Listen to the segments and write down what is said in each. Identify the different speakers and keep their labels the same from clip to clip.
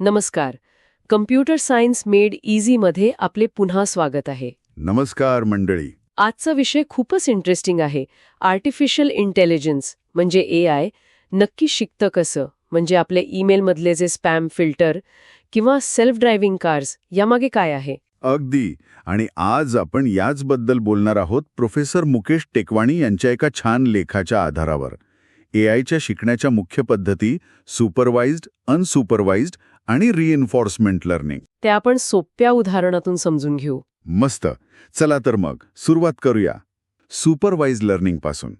Speaker 1: नमस्कार. Computer science made इझीमध्ये आपले पुन्हा स्वागत आहे.
Speaker 2: नमस्कार मंडळी.
Speaker 1: आजचा विषय खूपच इंटरेस्टिंग आहे. आर्टिफिशियल इंटेलिजन्स म्हणजे ए आय नक्की शिकतं कसं? म्हणजे आपले ईमेलमधले जे स्पॅम फिल्टर किंवा सेल्फ ड्रायव्हिंग कार्स यामागे काय आहे?
Speaker 2: अगदी. आणि आज आपण याचबद्दल बोलणार आहोत प्रोफेसर मुकेश टेकवाणी यांच्या एका छान लेखाच्या आधारावर. ए आयच्या शिकण्याच्या मुख्य पद्धती सुपरवाइज्ड अनसुपरवाइज्ड आणि रिइन्फोर्समेंट लर्निंग
Speaker 1: ते आपण सोप्या उदाहरणातून समजून घेऊ.
Speaker 2: मस्त. चला तर मग सुरुवात करूया. सुपरवाइज लर्निंगपासून.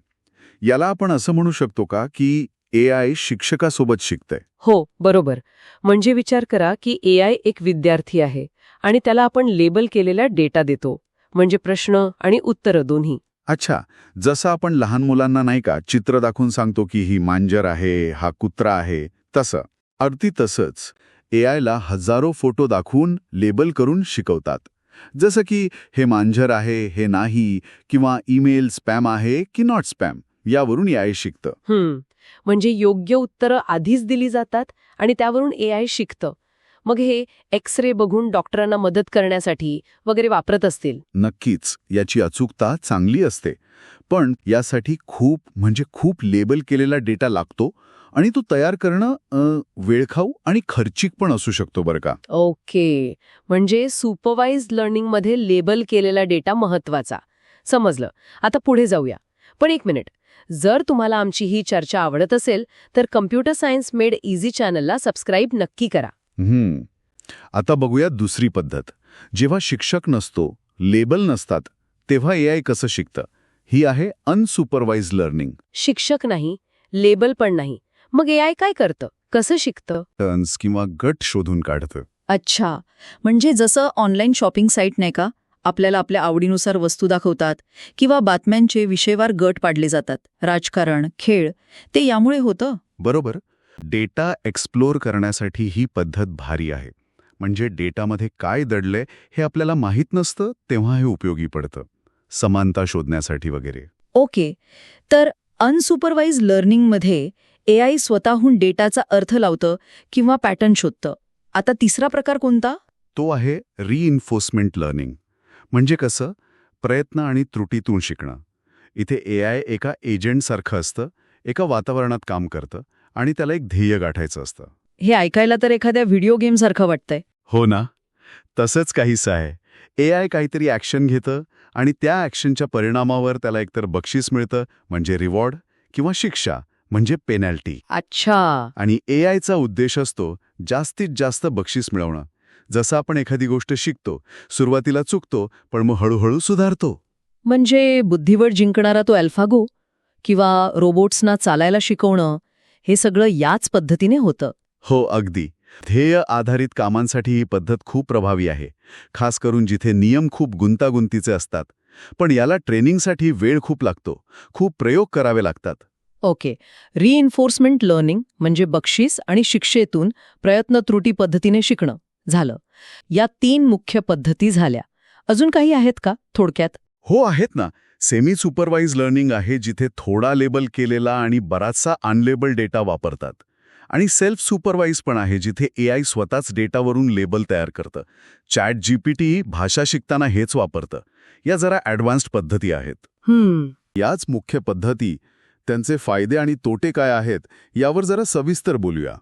Speaker 2: याला आपण असं म्हणू शकतो का की ए आय शिक्षकासोबत शिकतंय?
Speaker 1: हो बरोबर. म्हणजे विचार करा की ए आय एक विद्यार्थी आहे आणि त्याला आपण लेबल केलेला डेटा देतो. म्हणजे प्रश्न आणि उत्तरं दोन्ही.
Speaker 2: अच्छा जसं आपण लहान मुलांना नाही का चित्र दाखवून सांगतो की ही मांजर आहे हा कुत्रा आहे तसं. अगदी तसंच. ए आयला हजारो फोटो दाखवून लेबल करून शिकवतात. जसं की हे मांजर आहे हे नाही किंवा ईमेल स्पॅम आहे की नॉट स्पॅम यावरून ए आय शिकतं.
Speaker 1: म्हणजे योग्य उत्तरं आधीच दिली जातात आणि त्यावरून ए आय शिकतं. मग हे एक्स रे बघून डॉक्टरांना मदत करण्यासाठी वगैरे वापरत असतील.
Speaker 2: नक्कीच याची अचूकता चांगली असते. पण यासाठी खूप म्हणजे खूप लेबल केलेला डेटा लागतो आणि तो तयार करणं वेळखाऊ आणि खर्चिक पण असू शकतो बरं का.
Speaker 1: ओके. म्हणजे सुपरवाइज लर्निंगमध्ये लेबल केलेला डेटा महत्त्वाचा समजलं. आता पुढे जाऊया. पण एक मिनिट. जर तुम्हाला आमची ही चर्चा आवडत असेल तर कम्प्युटर सायन्स मेड इझी चॅनलला सबस्क्राईब नक्की करा.
Speaker 2: हम्म. आता बघूया दुसरी पद्धत. जेव्हा शिक्षक नसतो लेबल नसतात तेव्हा ए आय कसं शिकतं? ही आहे अनसुपरवाइज लर्निंग
Speaker 1: शिक्षक नाही लेबल पण नाही. मग ए आय काय करतं? कसं शिकतं?
Speaker 2: टर्न्स किंवा गट शोधून काढतं.
Speaker 3: अच्छा. म्हणजे जसं ऑनलाईन शॉपिंग साईट नाही का आपल्याला आपल्या आवडीनुसार वस्तू दाखवतात किंवा बातम्यांचे विषयवार गट पाडले जातात राजकारण खेळ ते यामुळे होतं?
Speaker 2: बरोबर. डेटा एक्सप्लोर करण्यासाठी ही पद्धत भारी आहे. म्हणजे डेटामध्ये काय दडलंय हे आपल्याला माहीत नसतं तेव्हा हे उपयोगी पडतं. समानता शोधण्यासाठी वगैरे.
Speaker 3: ओके. तर अनसुपरवाइज लर्निंगमध्ये ए आय स्वतःहून डेटाचा अर्थ लावतं किंवा पॅटर्न शोधतं. आता तिसरा प्रकार कोणता?
Speaker 2: तो आहे रिइन्फोर्समेंट लर्निंग म्हणजे कसं? प्रयत्न आणि त्रुटीतून शिकणं. इथे ए आय एका एजंटसारखं असतं एका वातावरणात काम करतं. आणि त्याला एक ध्येय गाठायचं असतं.
Speaker 3: हे ऐकायला तर एखाद्या व्हिडिओ गेमसारखं वाटतंय.
Speaker 2: हो ना? तसंच काहीसं आहे. ए आय काहीतरी ॲक्शन घेतं आणि त्या ॲक्शनच्या परिणामावर त्याला एकतर बक्षीस मिळतं म्हणजे रिवॉर्ड किंवा शिक्षा म्हणजे पेनल्टी.
Speaker 3: अच्छा.
Speaker 2: आणि ए आयचा उद्देश असतो जास्तीत जास्त बक्षीस मिळवणं. जसं आपण एखादी गोष्ट शिकतो सुरुवातीला चुकतो पण मग हळूहळू सुधारतो.
Speaker 3: म्हणजे बुद्धिबळ जिंकणारा तो अल्फागो? किंवा रोबोट्सना चालायला शिकवणं? हे सगळं याच पद्धतीने होतं.
Speaker 2: हो अगदी. ध्येय आधारित कामांसाठी ही पद्धत खूप प्रभावी आहे खास करून जिथे नियम खूप गुंतागुंतीचे असतात. पण याला ट्रेनिंगसाठी वेळ खूप लागतो खूप प्रयोग करावे लागतात.
Speaker 3: ओके. रिइन्फोर्समेंट लर्निंग म्हणजे बक्षीस आणि शिक्षेतून प्रयत्न त्रुटी पद्धतीने शिकणं झालं. या तीन मुख्य पद्धती झाल्या. अजून काही आहेत का थोडक्यात?
Speaker 2: हो आहेत ना. सेमी सुपरवाइज लर्निंग आहे जिथे थोडा लेबल केलेला आणि बराचसा अनलेबल डेटा वापरतात. आणि सेल्फ सुपरवाइज पण आहे जिथे ए आय स्वतःच डेटावरून लेबल तयार करतं. चॅट जीपीटी भाषा शिकताना हेच वापरतं. या जरा ॲडव्हान्स्ड पद्धती आहेत. याच मुख्य पद्धती त्यांचे फायदे आणि तोटे काय आहेत यावर जरा सविस्तर बोलूया.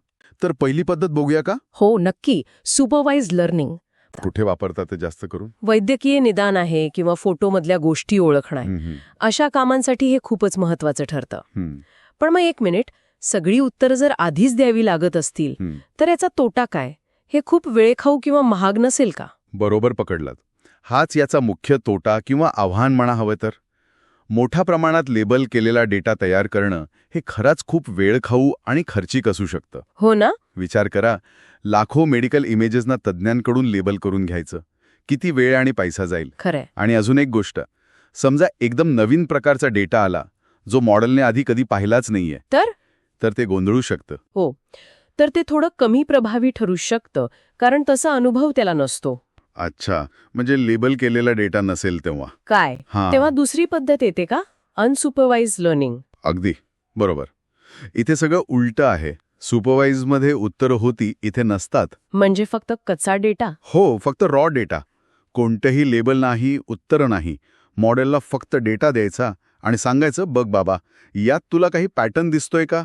Speaker 2: तर पहिली पद्धत बघूया का?
Speaker 1: हो नक्की. सुपरवाइज लर्निंग
Speaker 2: कुठे वापरतात ते जास्त करून?
Speaker 1: वैद्यकीय निदान आहे किंवा फोटोमधल्या गोष्टी ओळखणं आहे. अशा कामांसाठी हे खूपच महत्वाचं ठरतं. पण मग एक मिनिट सगळी उत्तरं जर आधीच द्यावी लागत असतील. तर याचा तोटा काय? हे खूप वेळखाऊ किंवा महाग नसेल का?
Speaker 2: बरोबर पकडलात. हाच याचा मुख्य तोटा किंवा आव्हान म्हणा हवं तर. मोठ्या प्रमाणात लेबल केलेला डेटा तयार करणं हे खराच खूप वेळखाऊ आणि खर्चिक असू शकतं.
Speaker 1: हो ना?
Speaker 2: विचार करा लाखो मेडिकल इमेजेसना तज्ज्ञांकडून लेबल करून घ्यायचं. किती वेळ आणि पैसा जाईल.
Speaker 1: खरंय.
Speaker 2: आणि अजून एक गोष्ट समजा एकदम नवीन प्रकारचा डेटा आला जो मॉडेलने आधी कधी पाहिलाच नाहीये.
Speaker 1: तर?
Speaker 2: तर ते गोंधळू शकतं.
Speaker 1: हो. तर ते थोडं कमी प्रभावी ठरू शकतं कारण तसा अनुभव त्याला नसतो.
Speaker 2: अच्छा. म्हणजे लेबल केलेला डेटा नसेल तेव्हा.
Speaker 1: काय?
Speaker 2: हा.
Speaker 1: तेव्हा दुसरी पद्धत येते का? अनसुपरवाइज लर्निंग
Speaker 2: अगदी. बरोबर. इथे सगळं उलटं आहे. सुपरवाईजमध्ये उत्तरं होती इथे नसतात.
Speaker 1: म्हणजे फक्त कच्चा डेटा?
Speaker 2: हो फक्त रॉ डेटा. कोणतंही लेबल नाही उत्तरं नाही. मॉडेलला फक्त डेटा द्यायचा आणि सांगायचं बघ बाबा यात तुला काही पॅटर्न दिसतोय का?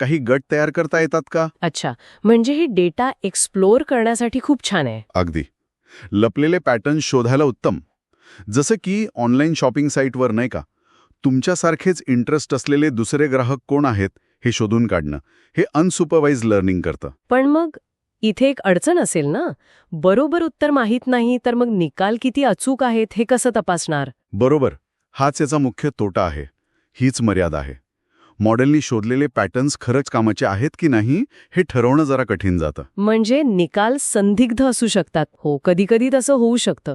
Speaker 2: काही गट तयार करता येतात का?
Speaker 1: अच्छा म्हणजे ही डेटा एक्सप्लोअर करण्यासाठी खूप छान आहे.
Speaker 2: अगदी. लपलेले पॅटर्न शोधायला उत्तम. जसं की ऑनलाईन शॉपिंग साईटवर नाही का? तुमच्यासारखेच इंटरेस्ट असलेले दुसरे ग्राहक कोण आहेत? हे शोधून काढणं हे अनसुपरवाइज लर्निंग करतं.
Speaker 1: पण मग इथे एक अडचण असेल ना? बरोबर उत्तर माहीत नाही तर मग निकाल किती अचूक आहेत हे कसं तपासणार?
Speaker 2: बरोबर. हाच याचा मुख्य तोटा आहे. हीच मर्यादा आहे. मॉडेलनी शोधलेले पॅटर्न्स खरंच कामाचे आहेत की नाही हे ठरवणं जरा कठीण जातं.
Speaker 1: म्हणजे निकाल संदिग्ध असू शकतात. हो कधी कधी तसं होऊ शकतं.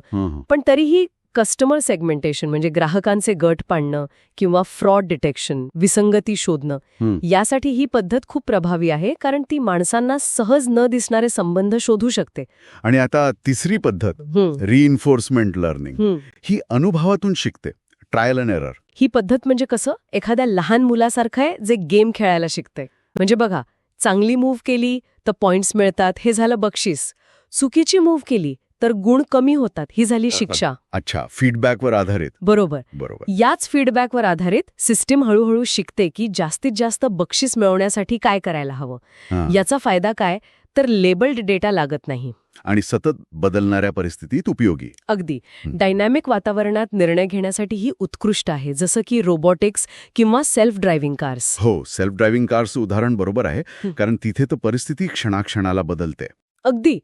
Speaker 1: पण तरीही कस्टमर सेगमेंटेशन म्हणजे ग्राहकांचे गट पाडणं किंवा फ्रॉड डिटेक्शन विसंगती शोधणं. यासाठी ही पद्धत खूप प्रभावी आहे कारण ती माणसांना सहज न दिसणारे संबंध शोधू शकते.
Speaker 2: आणि आता तिसरी पद्धत रिइन्फोर्समेंट लर्निंग
Speaker 1: हं.
Speaker 2: ही अनुभवातून शिकते ट्रायल अँड एरर
Speaker 1: ही पद्धत म्हणजे कसं? एखाद्या लहान मुलासारखं आहे जे गेम खेळायला शिकते. म्हणजे बघा चांगली मूव्ह केली तर पॉइंट्स मिळतात हे झालं बक्षीस. चुकीची मूव्ह केली तर गुण कमी होतात. ही झाली शिक्षा.
Speaker 2: अच्छा फीडबॅकवर आधारित.
Speaker 1: बरोबर.
Speaker 2: बरोबर.
Speaker 1: याच फीडबॅकवर आधारित सिस्टीम हळूहळू शिकते की जास्तीत जास्त बक्षीस मिळवण्यासाठी काय करायला हवं. याचा फायदा काय? तर लेबल्ड डेटा लागत नाही.
Speaker 2: आणि सतत बदलणाऱ्या परिस्थितीत उपयोगी.
Speaker 1: अगदी. डायनॅमिक वातावरणात निर्णय घेण्यासाठी ही उत्कृष्ट आहे जसं की रोबोटिक्स किंवा सेल्फ ड्रायव्हिंग कार्स
Speaker 2: हो सेल्फ ड्रायव्हिंग कारचं उदाहरण बरोबर आहे. कारण तिथे तर परिस्थिती क्षणाक्षणाला बदलते.
Speaker 1: अगदी.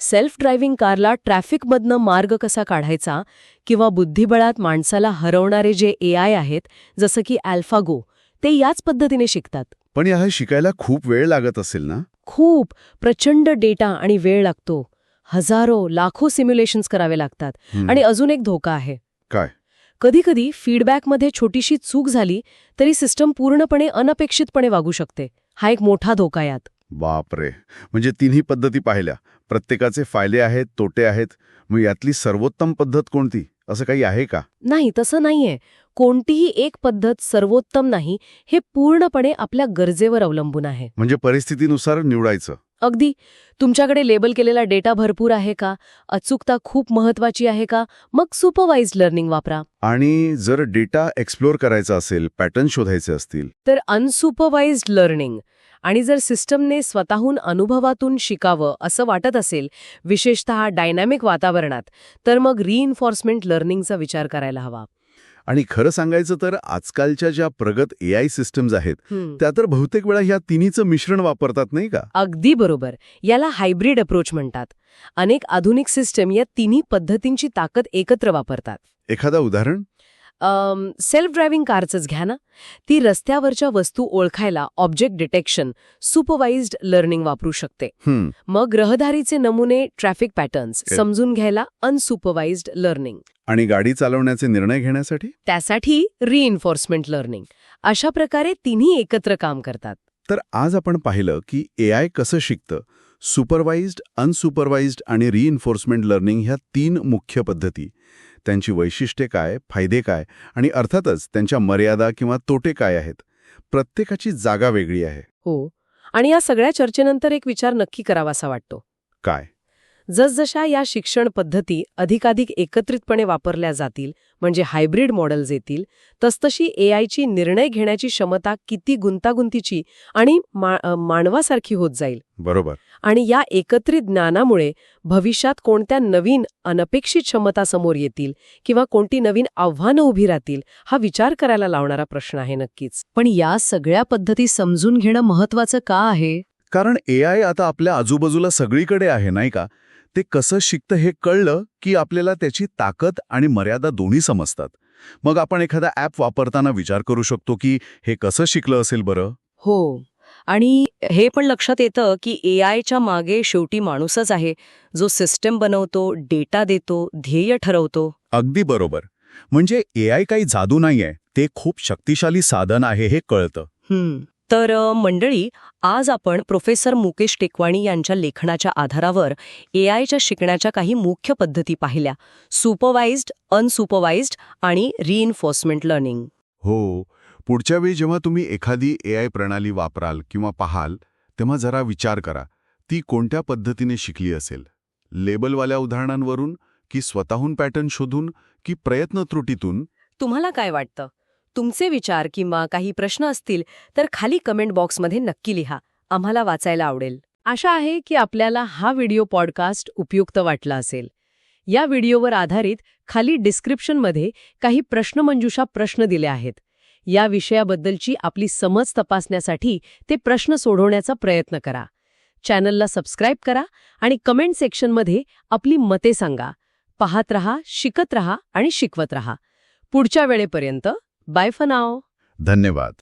Speaker 1: सेल्फ ड्रायव्हिंग कारला ट्रॅफिकमधनं मार्ग कसा काढायचा किंवा बुद्धिबळात माणसाला हरवणारे जे ए आय आहेत जसं की अल्फागो ते याच पद्धतीने शिकतात.
Speaker 2: पण या शिकायला खूप वेळ लागत असेल ना?
Speaker 1: खूप. प्रचंड डेटा आणि वेळ लागतो. हजारो लाखो सिम्युलेशन्स करावे लागतात. आणि अजून एक धोका आहे.
Speaker 2: काय?
Speaker 1: कधीकधी फीडबॅकमध्ये छोटीशी चूक झाली तरी सिस्टम पूर्णपणे अनपेक्षितपणे वागू शकते. हा एक मोठा धोका यात.
Speaker 2: बापरे. म्हणजे तिन्ही पद्धती पाहिल्या. प्रत्येकाचे फायदे आहेत तोटे आहेत. मग यातली सर्वोत्तम पद्धत कोणती? असं काही आहे का?
Speaker 1: नाही तसं नाहीये. कोणतीही एक पद्धत सर्वोत्तम नाही हे पूर्णपणे आपल्या गरजेवर अवलंबून आहे.
Speaker 2: म्हणजे परिस्थितीनुसार निवडायचं.
Speaker 1: अगदी. तुमच्याकडे लेबल केलेला डेटा भरपूर आहे का? अचूकता खूप महत्वाची आहे का? मग सुपरवाइज्ड लर्निंग वापरा.
Speaker 2: आणि जर डेटा एक्सप्लोर करायचा असेल पॅटर्न शोधायचे असतील?
Speaker 1: तर अनसुपरवाइज्ड लर्निंग. आणि जर सिस्टमने स्वतःहून अनुभवातून शिकावं असं वाटत असेल विशेषतः डायनॅमिक वातावरणात तर मग रिइन्फॉर्समेंट लर्निंगचा विचार करायला हवा.
Speaker 2: आणि खरं सांगायचं तर आजकालच्या ज्या प्रगत ए आय सिस्टम्स आहेत. त्या तर बहुतेक वेळा ह्या तिन्हीचं मिश्रण वापरतात नाही का?
Speaker 1: अगदी बरोबर. याला हायब्रिड अप्रोच म्हणतात. अनेक आधुनिक सिस्टम या तिन्ही पद्धतींची ताकद एकत्र वापरतात.
Speaker 2: एखादा उदाहरण?
Speaker 1: सेल्फ ड्रायव्हिंग कारचंच घ्या ना. ती रस्त्यावरच्या वस्तू ओळखायला ऑब्जेक्ट डिटेक्शन सुपरवाइज्ड लर्निंग वापरू शकते. मग रहदारीचे नमुने ट्रॅफिक पॅटर्न्स. समजून घ्यायला अनसुपरवाइज्ड लर्निंग
Speaker 2: आणि गाडी चालवण्याचे निर्णय घेण्यासाठी?
Speaker 1: त्यासाठी रिइन्फोर्समेंट लर्निंग अशा प्रकारे तिन्ही एकत्र काम करतात.
Speaker 2: तर आज आपण पाहिलं की ए आय कसं शिकतं? सुपरवाइज्ड अनसुपरवाइज्ड आणि रिइन्फोर्समेंट लर्निंग ह्या तीन मुख्य पद्धती. त्यांची वैशिष्ट्ये काय फायदे काय आणि अर्थातच त्यांच्या मर्यादा किंवा तोटे काय आहेत प्रत्येकाची जागा वेगळी आहे.
Speaker 1: हो आणि या सगळ्या चर्चेनंतर एक विचार नक्की करावासा वाटतो.
Speaker 2: काय?
Speaker 1: जसजशा या शिक्षण पद्धती अधिकाधिक एकत्रितपणे वापरल्या जातील म्हणजे हायब्रिड मॉडेल्स येतील तसतशी ए आयची निर्णय घेण्याची क्षमता किती गुंतागुंतीची आणि मा मानवासारखी होत जाईल.
Speaker 2: बरोबर.
Speaker 1: आणि या एकत्रित ज्ञानामुळे भविष्यात कोणत्या नवीन अनपेक्षित क्षमता समोर येतील किंवा कोणती नवीन आव्हानं उभी राहतील हा विचार करायला लावणारा प्रश्न आहे नक्कीच.
Speaker 3: पण या सगळ्या पद्धती समजून घेणं महत्वाचं का आहे?
Speaker 2: कारण ए आय आता आपल्या आजूबाजूला सगळीकडे आहे नाही का? ते कसं शिकतं हे कळलं की आपल्याला त्याची ताकद आणि मर्यादा दोन्ही समजतात. मग आपण एखादा ॲप वापरताना विचार करू शकतो की हे कसं शिकलं असेल बरं?
Speaker 4: हो. आणि हे पण लक्षात येतं की ए आयच्या मागे शेवटी माणूसच आहे. जो सिस्टम बनवतो डेटा देतो ध्येय ठरवतो.
Speaker 2: अगदी बरोबर. म्हणजे ए आय काही जादू नाहीये. ते खूप शक्तिशाली साधन आहे हे कळतं.
Speaker 4: तर मंडळी आज आपण प्रोफेसर मुकेश टेकवाणी यांच्या लेखनाच्या आधारावर ए आयच्या शिकण्याच्या काही मुख्य पद्धती पाहिल्या. सुपरवाइज्ड अनसुपरवाइज्ड आणि रिइन्फोर्समेंट लर्निंग
Speaker 2: हो. पुढच्या वेळी जेव्हा तुम्ही एखादी ए आय प्रणाली वापराल किंवा पाहाल तेव्हा जरा विचार करा ती कोणत्या पद्धतीने शिकली असेल? लेबलवाल्या उदाहरणांवरून की स्वतःहून पॅटर्न शोधून की प्रयत्न त्रुटीतून?
Speaker 4: तुम्हाला काय वाटतं? तुमचे विचार किंवा काही प्रश्न असतील तर खाली कमेंट बॉक्समध्ये नक्की लिहा. आम्हाला वाचायला आवडेल.
Speaker 1: आशा आहे की आपल्याला हा व्हिडिओ पॉडकास्ट उपयुक्त वाटला असेल. या व्हिडिओवर आधारित खाली डिस्क्रिप्शनमध्ये काही प्रश्नमंजुषा प्रश्न दिले आहेत. या विषयाबद्दलची आपली समज तपासण्यासाठी ते प्रश्न सोडवण्याचा प्रयत्न करा. चॅनलला सबस्क्राईब करा आणि कमेंट सेक्शनमध्ये आपली मते सांगा. पाहत रहा शिकत रहा आणि शिकवत रहा. पुढच्या वेळेपर्यंत बाय फनाव
Speaker 2: धन्यवाद.